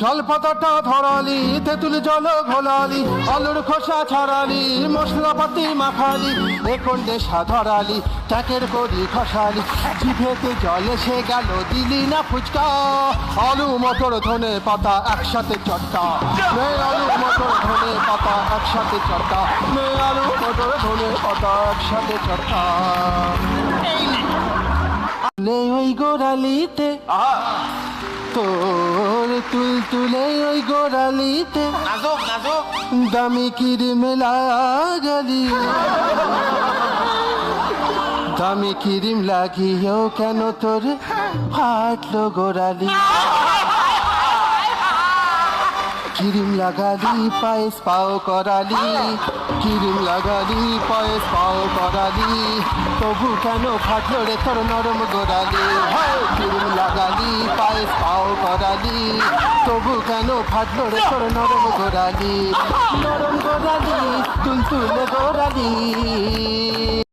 স্বল্পতাটা ধরালি তেঁতুল জল ঘোলালি আলুর খোসা ছড়ালি মশলাপাতি মাখালি একন্ডে ধরালি চাকের করি খসালি জিভেতে জল এসে গেল দিলি না ফুচকা। আলু মটর ধনে পাতা একসাথে চটকা। মে আলু মটর ধনে পাতা একসাথে চটকা। মে আলু মটর ধনে পাতা একসাথে চটকা। ওই গোড়ালিতে তোর তুল ওই গোড়ালিতে। নাজুক নাজুক। দামি কিরিম লাগালি দামি কিরিম লাগিয়েও কেন তোর ফাটলো গোড়ালি? কিরিম লাগালি পায়েস পাও করালি। কিরিম লাগালি পায়েস পাও করালি। তবু কেন ফাটলো রে তোর নরম গোড়ালি? কিরিম লাগালি পায়েস পাও করালি। তবু কেন ফাটলো রে তোর নরম গোড়ালি। নরম গোড়ালি তুলতুলে গোড়ালি।